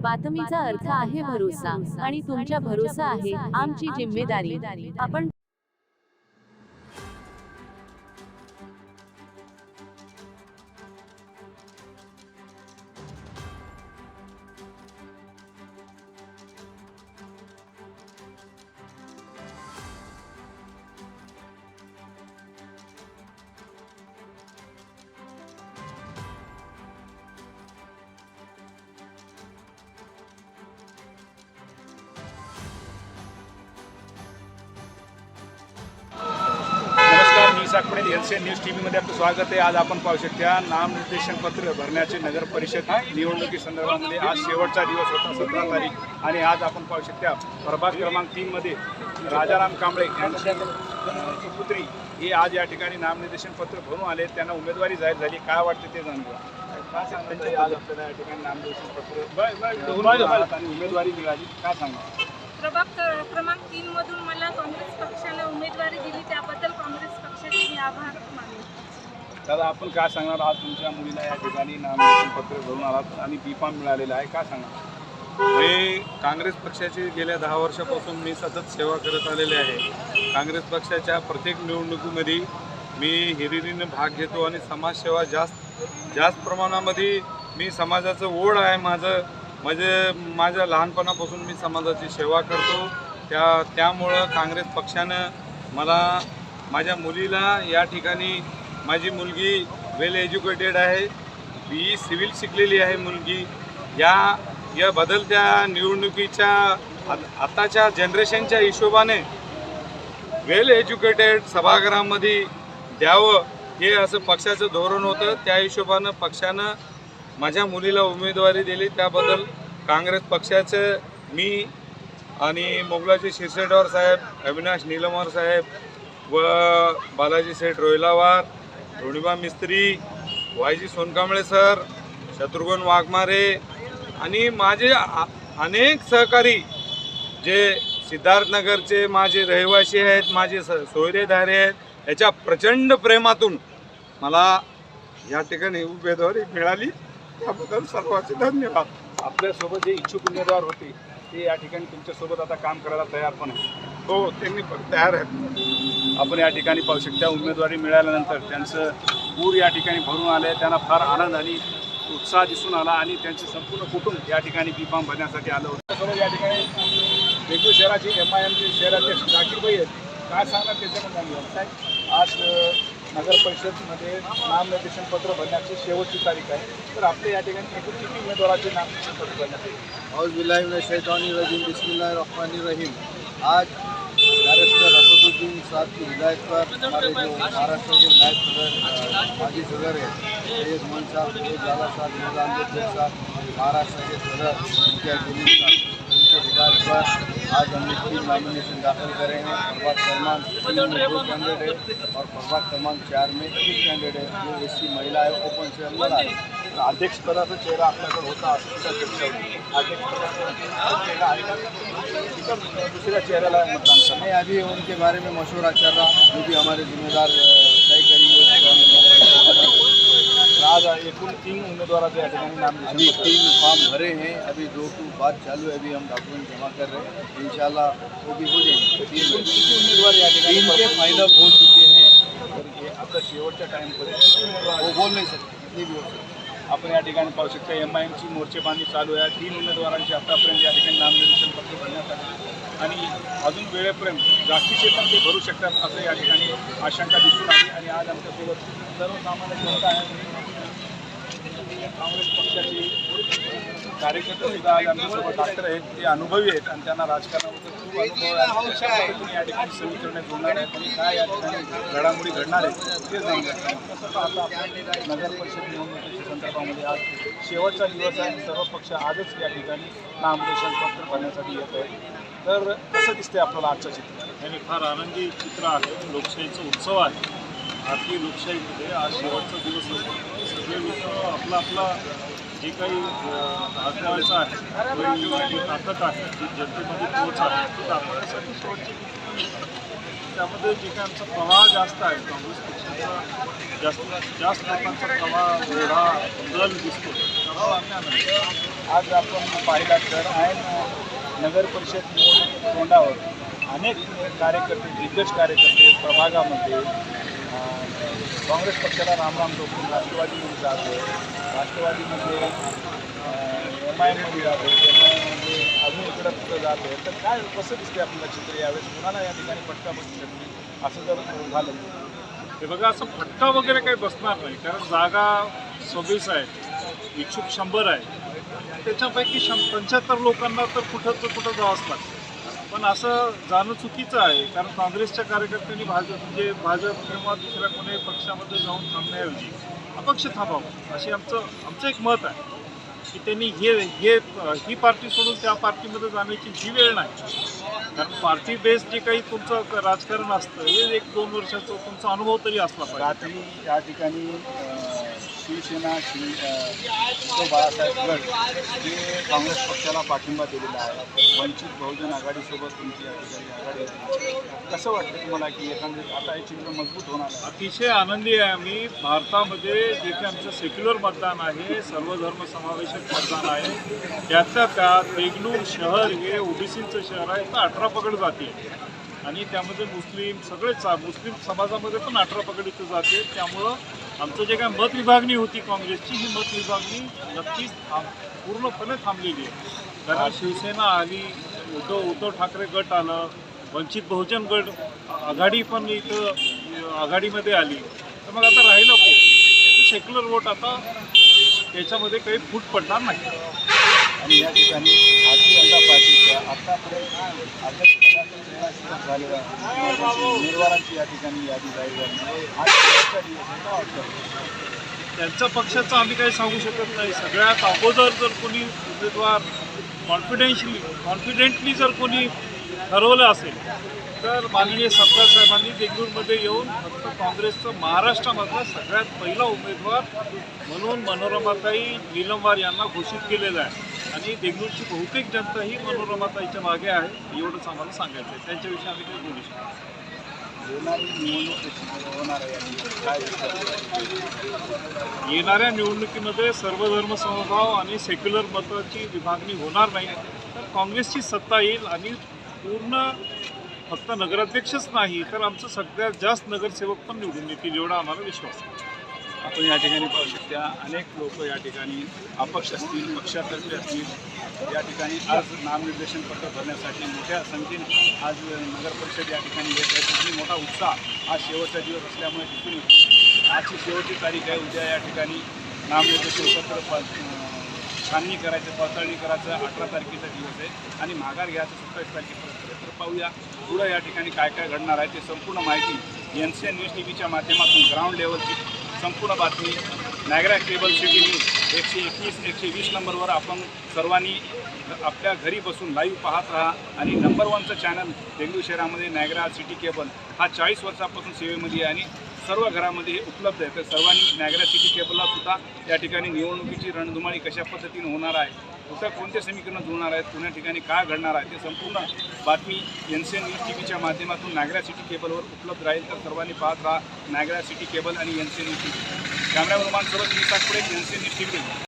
बातमीचा अर्थ आहे भरोसा आणि तुमच्या भरोसा आहे आमची जिम्मेदारी. आपण नमस्कार मी साकपडे एलसीएन न्यूज टी व्हीमध्ये आपलं स्वागत आहे. आज आपण पाहू शकता नामनिर्देशन पत्र भरण्याचे नगर परिषद निवडणुकी संदर्भामध्ये आज शेवटचा दिवस होता सतरा तारीख. आणि आज आपण पाहू शकता प्रभाग क्रमांक तीनमध्ये राजाराम कांबळे यांच्या सुपुत्री हे आज या ठिकाणी नामनिर्देशन पत्र भरून आले. त्यांना उमेदवारी जाहीर झाली. काय वाटते ते जाणून आज आपल्याला या ठिकाणी नामनिर्देशन पत्र उमेदवारी मिळाली. काय सांगा प्रभाग क- क्रमांक तीन मधून मला काँग्रेस पक्षाने उमेदवारी दिली. त्याबद्दल काँग्रेस पक्षाचे मी आभार मानले दादा आपण काय सांगणार आज तुमच्या मुलीला या ठिकाणी नामनिर्देशन पत्र भरून आलात आणि बी फॉर्म मिळालेला आहे. काय सांगणार? मी काँग्रेस पक्षाची गेल्या दहा वर्षापासून मी सतत सेवा करत आलेले आहे. काँग्रेस पक्षाच्या प्रत्येक निवडणुकीमध्ये मी हिरिरीने भाग घेतो आणि समाजसेवा जास्त जास्त प्रमाणामध्ये मी समाजाचं ओढ आहे माझं. म्हणजे माझ्या लहानपणापासून मी समाजाची सेवा करतो. त्या त्यामुळं काँग्रेस पक्षानं मला माझ्या मुलीला या ठिकाणी माझी मुलगी वेल एज्युकेटेड आहे. बी ई सिव्हिल शिकलेली आहे मुलगी. या या बदलत्या निवडणुकीच्या आत्ताच्या जनरेशनच्या हिशोबाने वेल एज्युकेटेड सभागृहामध्ये द्यावं हे असं पक्षाचं धोरण होतं. त्या हिशोबानं पक्षानं माझ्या मुलीला उमेदवारी दिली. त्याबद्दल काँग्रेस पक्षाचं मी आणि मोगलाचे शिरसेटवार साहेब अविनाश निलमवार साहेब व Balaji Seth Rohilawar Roniba Mistry Y G Sonkamble sir Shatrughna Waghmare आणि माझे आ- अनेक सहकारी जे सिद्धार्थनगरचे माझे रहिवासी आहेत माझे स सोयरेधारे आहेत याच्या प्रचंड प्रेमातून मला या ठिकाणी उमेदवारी मिळाली. त्याबद्दल सर्वांचे धन्यवाद. आपल्यासोबत जे इच्छुक उमेदवार होते ते या ठिकाणी तुमच्यासोबत आता काम करायला तयार पण आहे हो त्यांनी पण तयार आहेत आपण या ठिकाणी पाहू शकता उमेदवारी मिळाल्यानंतर त्यांचं पूर या ठिकाणी भरून आलं आहे त्यांना फार आनंद आणि उत्साह दिसून आला आणि त्यांचे संपूर्ण कुटुंब या ठिकाणी बी फॉर्म भरण्यासाठी आलं होतं. त्यासोबत या ठिकाणी वेगळी शहराचे एम आय एमचे शहराध्यक्ष जाकीरबाई आहेत. काय सांगणार त्याच्याकडे आज नगर परिषदमध्ये नामनिर्देशन पत्र भरण्याची शेवटची तारीख आहे. तर आपल्या या ठिकाणी एकूण किती उमेदवाराचे नामनिर्देशन पत्र भरण्यात येईल? और बिल्लाशैतानीरजीम बिस्मिल्लाहिर्रहमानिर्रहीम. आज बैरिस्टर असदुद्दीन साहब की हिदायत पर हमारे जो महाराष्ट्र के नायब सदर माजी सदर है सैयद मन साहब सैयद लाला साहब निजाम अम्बेडकर साहब महाराष्ट्र के सदर इम्तियाज जलील साहब उनके हिदायत पर आज हम तीन नॉमिनेशन दाखिल करे हैं प्रभाग क्रमांक तीन में दो कैंडिडेट है और प्रभाग क्रमांक चार में एक कैंडिडेट है जो एस महिला है ओपन से अंदर आए अध्यक्षपदाचा चेहरा आपल्याकडे होता असं चर्चा अध्यक्षपदाचा चेहरा आहे का? दुसऱ्या चेहऱ्याला मतदान अभी उनके बारे में मशवरा चल रहा जो भी हमारे जिम्मेदार तय करेंगे आज एकूण तीन उमेदवाराचे या ठिकाणी अभी तीन फॉर्म भरे हैं अभी दो टू बात चालू है अभी हम डॉक्यूमेंट जमा कर रहे हैं। इंशाल्लाह वो भी हो जाएँगे। तीन उमेदवार या ठिकाणी फाइनल हो चुके हैं आता शेवटच्या उमेदवार वो बोल नहीं सकते कितनी भी हो सकते। आपण या ठिकाणी पाहू शकता एम आय एमची मोर्चेबांधणी चालू आहे. तीन उमेदवारांची आतापर्यंत या ठिकाणी नामनिर्देशन पत्र भरण्यात आले आणि अजून वेळेपर्यंत जास्तीचे पण ते भरू शकतात असं या ठिकाणी आशंका दिसून आली. आणि आज आमच्यासोबत सर्वसामान्य जनता आहे काँग्रेस पक्षाचे कार्यकर्ते सुद्धा आज आमच्यासोबत डॉक्टर आहेत. ते अनुभवी आहेत आणि त्यांना राजकारणावर खूप अनुभव आहे या ठिकाणी समीकरणात होणार आहेत पण काय या ठिकाणी घडामोडी घडणार आहेत. ते जाणून नगर परिषद निवडणुकीच्या संदर्भामध्ये आज शेवटचा दिवस आहे. सर्व पक्ष आजच या ठिकाणी नामदेशन पत्र भरण्यासाठी येत आहे तर कसं दिसतंय आपल्याला आजचं चित्र आणि फार आनंदी चित्र आहे. लोकशाहीचा उत्सव आहे. आपली लोकशाहीमध्ये आज शेवटचा दिवस असतो सगळे लोक आपला आपला जे काही अं, आहे वैयक्तिक जी ताकद आहे जी जनतेमध्ये पोच आहे ती दाखवण्यासाठी शेवटची त्यामध्ये जे काही आमचा प्रवाह जास्त आहे काँग्रेस पक्षाचा जास्त जास्त लोकांचा प्रवाह ओढा बदल दिसतो त्यामुळे आम्ही आज आपण पाहिला तर ऐन नगर परिषद निवडणूक तोंडावर अनेक कार्यकर्ते दिग्गज कार्यकर्ते प्रभागामध्ये काँग्रेस पक्षाला रामराम टोकून राष्ट्रवादीमध्ये जातो. राष्ट्रवादीमध्ये एम आय एममध्ये जातो. एम आय एममध्ये अजून इकडं तिकडं जातो. तर काय कसं दिसते आपल्याला चित्र यावेळेस? कुणाला या ठिकाणी फटका बसू शकते असं जर झालं हे बघा असं फटका वगैरे काही बसणार नाही. कारण जागा सव्वीस आहे. इच्छुक शंभर आहे. त्याच्यापैकी शं पंच्याहत्तर लोकांना तर कुठं तर कुठं जावंच लागतं. पण असं जाणं चुकीचं आहे. कारण काँग्रेसच्या कार्यकर्त्यांनी भाजप म्हणजे भाजप किंवा दुसऱ्या कोणी पक्षामध्ये जाऊन थांबण्याऐवजी अपक्ष थांबावं. अशी आमचं आमचं एक मत आहे. की त्यांनी हे हे ही पार्टी सोडून त्या पार्टीमध्ये जाण्याची जी वेळ नाही. कारण पार्टी बेस्ड जे काही तुमचं राजकारण असतं हे एक दोन वर्षाचं तुमचा अनुभव तरी असला पाहिजे. या ठिकाणी शिवसेना शिव बाळासाहेब गट हे काँग्रेस पक्षाला पाठिंबा दिलेला आहे. वंचित बहुजन आघाडीसोबत तुमची आघाडी कसं वाटतं तुम्हाला की एखादी आता हे चित्र मजबूत होणार अतिशय आनंदी आहे आम्ही. भारतामध्ये जे काही आमचं सेक्युलर मतदान आहे सर्वधर्म समावेशक मतदान आहे त्यातल्या त्यात देगलूर शहर हे ओबीसीचं शहर आहे तर अठरा पकड जाते आणि त्यामध्ये मुस्लिम सगळेच मुस्लिम समाजामध्ये पण अठरा पकडीचं जाते त्यामुळं आमचं जे काय मत विभागणी होती काँग्रेसची ही मत विभागणी नक्कीच थांब पूर्णपणे थांबलेली आहे. कारण शिवसेना आली उद्धव उद्धव ठाकरे गट आलं वंचित बहुजन गट आघाडी पण इथं आघाडीमध्ये आली. तर मग आता राहिलं सेक्युलर वोट आता त्याच्यामध्ये काही फूट पडणार नाही. आणि या ठिकाणी भारतीय जनता पार्टीच्या आतापर्यंत अध्यक्षपदाचा चुनाव सुरू झालेला आहे उमेदवारांची या ठिकाणी यादी जाहीर झाली आज त्यांच्या पक्षाचं आम्ही काही सांगू शकत नाही. सगळ्यात अगोदर जर कोणी उमेदवार कॉन्फिडेन्शली कॉन्फिडेंटली जर कोणी ठरवलं असेल तर माननीय सरकार साहेबांनी देगलूरमध्ये येऊन फक्त काँग्रेसचं महाराष्ट्रामधला सगळ्यात पहिला उमेदवार म्हणून मनोरमाताई निलमवार यांना घोषित केलेलं आहे. आणि देगलूरची बहुतेक जनता ही मनोरमाताईच्या मागे आहे. एवढंच आम्हाला सांगायचं आहे. त्यांच्याविषयी आम्ही काही बोलू शकतो येणाऱ्या निवडणुकीमध्ये सर्वधर्म समभाव आणि सेक्युलर मताची विभागणी होणार नाही. तर काँग्रेसची सत्ता येईल आणि पूर्ण फक्त नगराध्यक्षच नाही तर आमचं सगळ्यात जास्त नगरसेवक पण निवडून येतील एवढा आम्हाला विश्वास आहे. आपण या ठिकाणी पाहू शकता अनेक लोक या ठिकाणी अपक्ष असतील पक्षातर्फे असतील. या ठिकाणी आज नामनिर्देशन पत्र भरण्यासाठी मोठ्या संख्येने आज नगर परिषद या ठिकाणी येत आहे. त्याची मोठा उत्साह आज शेवटचा दिवस असल्यामुळे दिसून येतो. आजची शेवटची तारीख आहे उद्या या ठिकाणी नामनिर्देशन पत्र छाननी करायचं पडताळणी करायचं अठरा तारखेचा दिवस आहे. आणि माघार घ्यायचं सत्तावीस तारखेपर्यंत. तर पाहूया पुढं या ठिकाणी काय काय घडणार आहे ते संपूर्ण माहिती N C N news T व्हीच्या माध्यमातून ग्राउंड लेवलची संपूर्ण बातमी नायग्रा केबल सिटी न्यूज एकशे एकवीस एकशे वीस नंबरवर आपण सर्वांनी आपल्या घरी बसून लाईव्ह पाहत राहा. आणि नंबर वनचं चॅनल डेंगू शहरामध्ये नायग्रा सिटी केबल हा चाळीस वर्षापासून सेवेमध्ये आहे आणि सर्व घरामध्ये हे उपलब्ध आहे. तर सर्वांनी नॅगरा सिटी केबलला सुद्धा या ठिकाणी निवडणुकीची रणधुमाळी कशा पद्धतीने होणार आहे कुठं कोणते समीकरणं जुळणार आहेत कोण्या ठिकाणी काय घडणार आहे ते संपूर्ण बातमी N C N news T व्हीच्या माध्यमातून नागरा सिटी केबलवर उपलब्ध राहील. तर सर्वांनी पाहत राहा नागरा सिटी केबल आणि N C N news T V camera रोमांसोबत मी Satpute N C N news T V